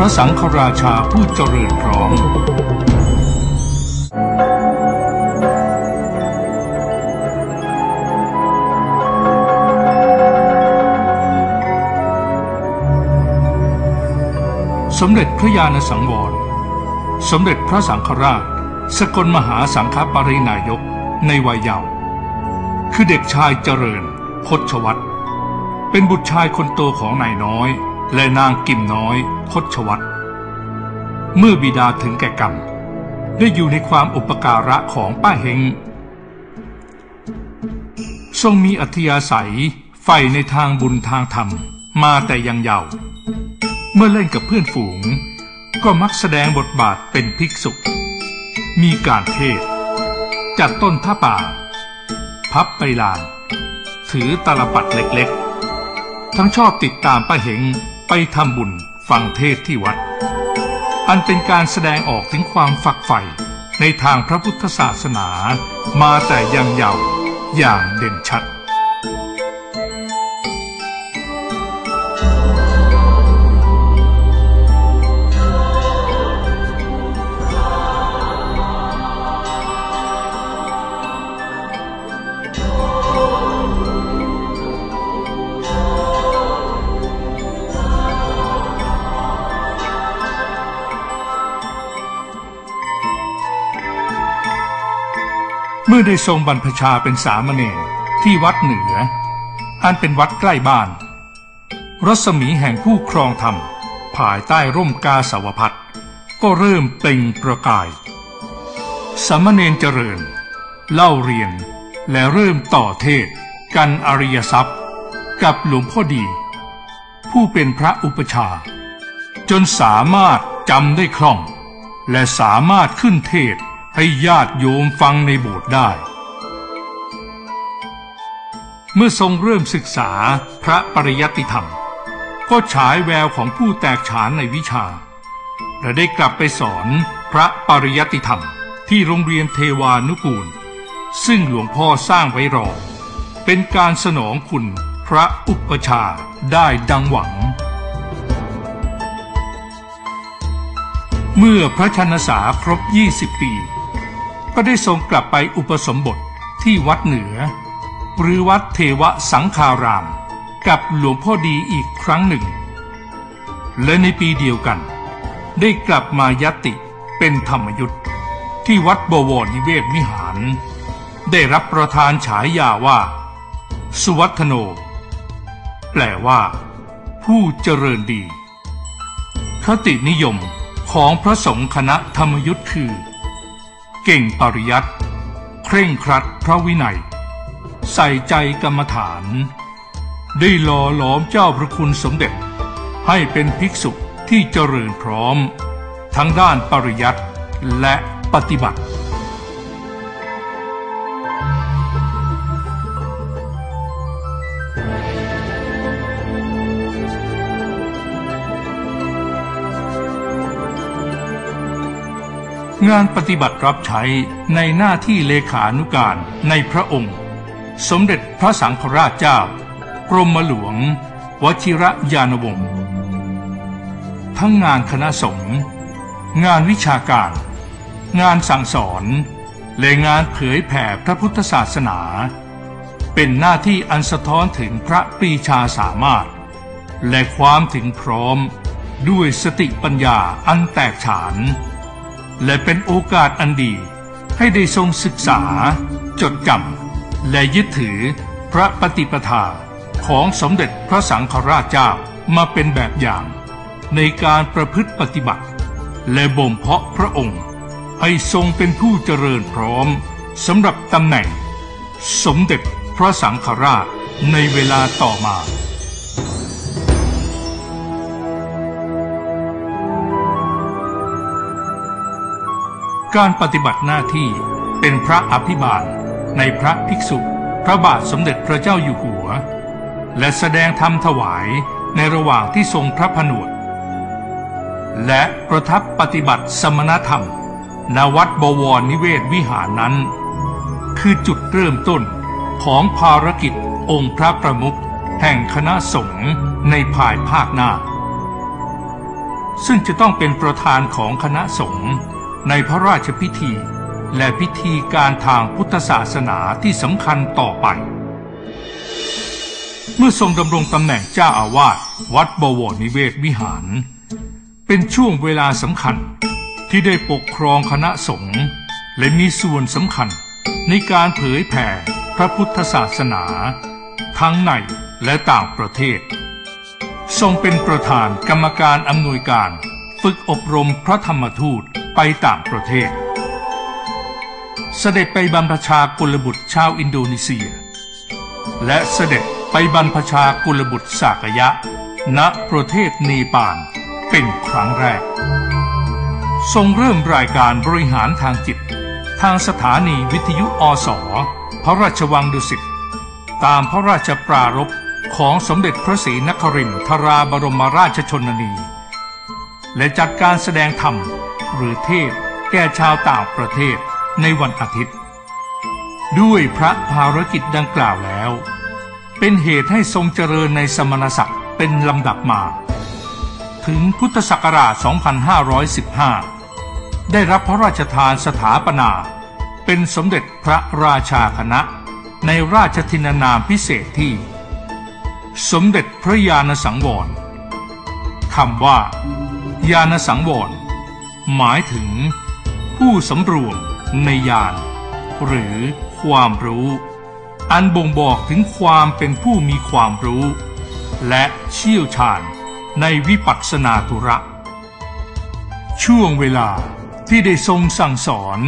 ระสังฆราชาผู้เจริญพร้อมสมเด็จพระญาณสังวร สมเด็จพระสังฆราช สกลมหาสังฆปรินายกในวัยเยาว์คือเด็กชายเจริญพชวัตรเป็นบุตรชายคนโตของนายน้อย และนางกิมน้อยพชวัตรเมื่อบิดาถึงแก่กรรม ได้อยู่ในความอุปการะของป้าเฮงทรงมีอัธยาศัยใฝ่ในทางบุญทางธรรมมาแต่ยังเยาว์เมื่อเล่นกับเพื่อนฝูง ก็มักแสดงบทบาทเป็นภิกษุ มีการเทศ จัดต้นท่าป่า พับไปลาน ถือตลปัดเล็กๆ ทั้งชอบติดตามป้าเหง ไปทำบุญฟังเทศที่วัด อันเป็นการแสดงออกถึงความฝักใฝ่ในทางพระพุทธศาสนามาแต่ยังเยาว์อย่างเด่นชัด อได้ทรงบรรพชาเป็นสามเณรที่วัดเหนือ อันเป็นวัดใกล้บ้าน รัศมีแห่งผู้ครองธรรม ภายใต้ร่มกาสาวพัดก็เริ่มเปล่งประกาย สามเณรเจริญ เล่าเรียนและเริ่มต่อเทศ กันอริยทรัพย์ กับหลวงพ่อดี ผู้เป็นพระอุปชา จนสามารถจำได้คล่อง และสามารถขึ้นเทศ ให้ญาติโยมฟังในโบสถ์ได้ เมื่อทรงเริ่มศึกษาพระปริยัติธรรม ก็ฉายแววของผู้แตกฉานในวิชา และได้กลับไปสอนพระปริยัติธรรมที่โรงเรียนเทวานุกูล ซึ่งหลวงพ่อสร้างไว้รอ เป็นการสนองคุณพระอุปชาได้ดังหวัง เมื่อพระชนษาครบ 20 ปี ก็ได้ทรงกลับไปอุปสมบทที่วัดเหนือ หรือวัดเทวสังคาราม กับหลวงพ่อดีอีกครั้งหนึ่ง และในปีเดียวกัน ได้กลับมายติเป็นธรรมยุทธที่วัดบวรนิเวศวิหาร ได้รับประทานฉายาว่า สุวัฒโน แปลว่า ผู้เจริญดี คตินิยมของพระสงฆ์คณะธรรมยุทธ์คือ เก่งปริยัติ เคร่งครัดพระวินัย ใส่ใจกรรมฐาน ได้หล่อหลอมเจ้าพระคุณสมเด็จ ให้เป็นภิกษุที่เจริญพร้อม ทั้งด้านปริยัติและปฏิบัติ งานปฏิบัติรับใช้ในหน้าที่เลขานุการในพระองค์ สมเด็จพระสังฆราชเจ้ากรมหลวง วชิระยานวงศ์ทั้งงานคณะสงฆ์งานวิชาการ งานสั่งสอน และงานเผยแผ่พระพุทธศาสนา เป็นหน้าที่อันสะท้อนถึงพระปรีชาสามารถ และความถึงพร้อมด้วยสติปัญญาอันแตกฉาน และเป็นโอกาสอันดี ให้ได้ทรงศึกษา จดจำและยึดถือพระปฏิปทาของสมเด็จพระสังฆราชเจ้ามาเป็นแบบอย่าง ในการประพฤติปฏิบัติ และบ่มเพาะพระองค์ ให้ทรงเป็นผู้เจริญพร้อมสำหรับตำแหน่ง สมเด็จพระสังฆราชในเวลาต่อมา การปฏิบัติหน้าที่เป็นพระอภิบาลในพระภิกษุ พระบาทสมเด็จพระเจ้าอยู่หัว และแสดงธรรมถวายในระหว่างที่ทรงพระผนวด และประทับปฏิบัติสมณธรรมณวัดบวรนิเวศวิหารนั้น คือจุดเริ่มต้นของภารกิจองค์พระประมุขแห่งคณะสงฆ์ในภายภาคหน้า ซึ่งจะต้องเป็นประธานของคณะสงฆ์ ในพระราชพิธี และพิธีการทางพุทธศาสนาที่สำคัญต่อไป เมื่อทรงดำรงตำแหน่งเจ้าอาวาสวัดบวรนิเวศวิหาร เป็นช่วงเวลาสำคัญที่ได้ปกครองคณะสงฆ์และมีส่วนสำคัญในการเผยแผ่พระพุทธศาสนา ทั้งในและต่างประเทศ ทรงเป็นประธานกรรมการอำนวยการ ฝึกอบรมพระธรรมทูต ไปต่างประเทศ เสด็จไปบรรพชากุลบุตรชาวอินโดนีเซีย และเสด็จไปบรรพชากุลบุตรสากยะ ณประเทศเนปาลเป็นครั้งแรก ทรงเริ่มรายการบริหารทางจิต ทางสถานีวิทยุอสพระราชวังดุสิตตามพระราชปรารภของสมเด็จพระศรีนครินทราบรมราชชนนี และจัดการแสดงธรรม หรือเทศแก่ชาวต่างประเทศในวันอาทิตย์ ด้วยพระภารกิจดังกล่าวแล้ว เป็นเหตุให้ทรงเจริญในสมณศักดิ์เป็นลำดับมา ถึงพุทธศักราช 2515 ได้รับพระราชทานสถาปนา เป็นสมเด็จพระราชาคณะในราชทินานามพิเศษที่ สมเด็จพระยาณสังวรคำว่า ยาณสังวร หมายถึง ผู้สำรวมในยานหรือความรู้ อันบ่งบอกถึงความเป็นผู้มีความรู้ และเชี่ยวชาญในวิปัสสนาธุระ ช่วงเวลาที่ได้ทรงสั่งสอน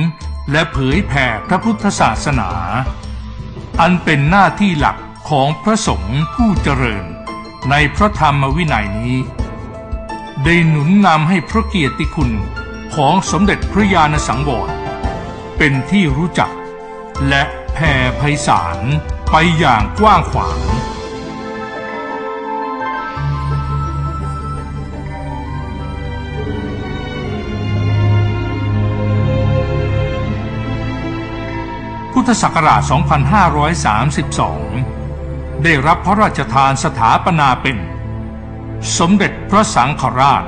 และเผยแผ่พระพุทธศาสนา อันเป็นหน้าที่หลักของพระสงฆ์ผู้เจริญในพระธรรมวินัยนี้ ได้หนุนนำให้พระเกียรติคุณ ของสมเด็จพระญาณสังวรเป็นที่รู้จัก และแผ่ไพศาลไปอย่างกว้างขวางพุทธศักราช 2532 ได้รับพระราชทานสถาปนาเป็น สมเด็จพระสังฆราช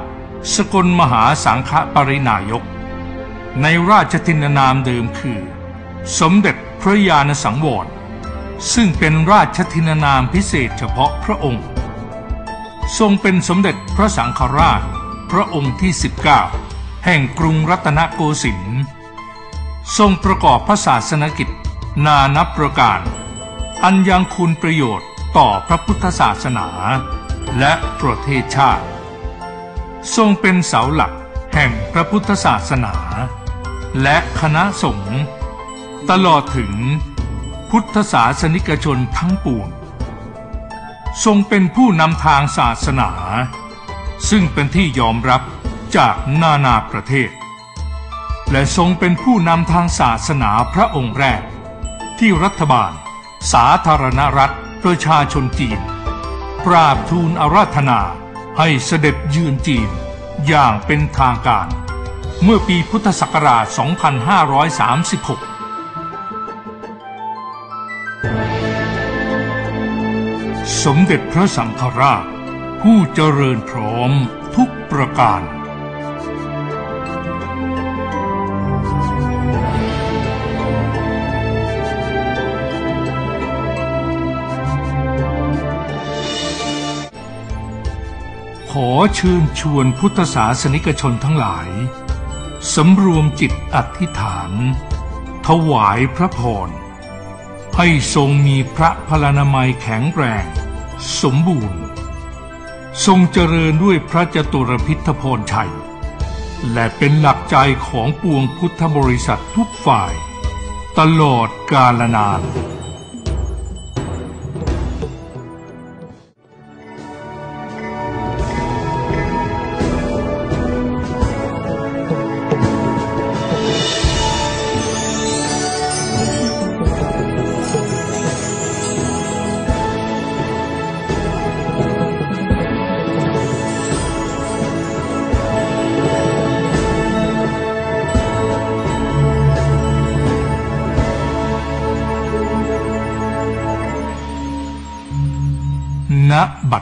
สกลมหาสังฆปรินายก ในราชทินนามเดิมคือ สมเด็จพระญาณสังวร ซึ่งเป็นราชทินนามพิเศษเฉพาะพระองค์ ทรงเป็นสมเด็จพระสังฆราช พระองค์ที่ 19 แห่งกรุงรัตนโกสินทร์ทรงประกอบพระศาสนกิจ นานับประการ อันยังคุณประโยชน์ต่อพระพุทธศาสนา และประเทศชาติ ทรงเป็นเสาหลักแห่งพระพุทธศาสนา และคณะสงฆ์ตลอดถึงพุทธศาสนิกชนทั้งปวง ทรงเป็นผู้นำทางศาสนา ซึ่งเป็นที่ยอมรับจากนานาประเทศ และทรงเป็นผู้นำทางศาสนาพระองค์แรก ที่รัฐบาล สาธารณรัฐประชาชนจีน ปราบทูลอาราธนา ให้เสด็จยืนจีนอย่างเป็นทางการ เมื่อปีพุทธศักราช 2536สมเด็จพระสังฆราช ผู้เจริญพร้อมทุกประการ ขอเชิญชวนพุทธศาสนิกชนทั้งหลาย สำรวมจิตอธิษฐาน ถวายพระพร ให้ทรงมีพระพลานามัยแข็งแรง สมบูรณ์ ทรงเจริญด้วยพระจตุรพิทพรชัย และเป็นหลักใจของปวงพุทธบริษัททุกฝ่าย ตลอดกาลนาน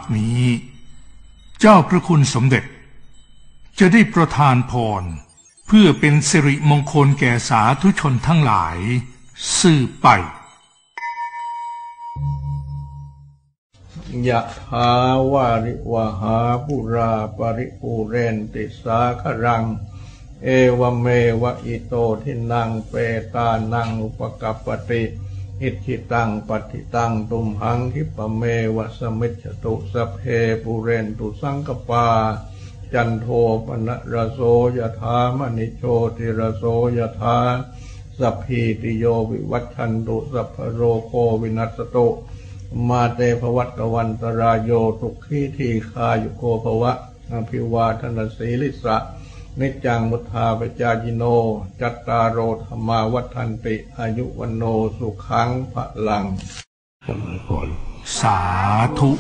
ดนี้ เจ้าพระคุณสมเด็จ จะได้ประทานพร เพื่อเป็นสิริมงคลแก่สาธุชนทั้งหลาย สืบไปยะถาวาริวหาปุราปริปูเรนติสาครัง เอวเมวะอิโตทินังเปตานังอุปกัปปติ อิทิตังปฏิตังตุมหังคิปะเมวะสมิจตุสเพปุเรนตุสังกปา จันโทปนะระโสยถามณิโชติระโสยถาสัพพีติโยวิวัชชันตุสัพโรโควินัสตุมาเตภวัตกวันตรายโยทุกขีทีคายุโกภวะอภิวาทนาสีลิสะ นิจจังมุทาปจายิโน จัตตารโรธรรมาวัฏันติ อายุวันโนสุขังพระลังสาธุ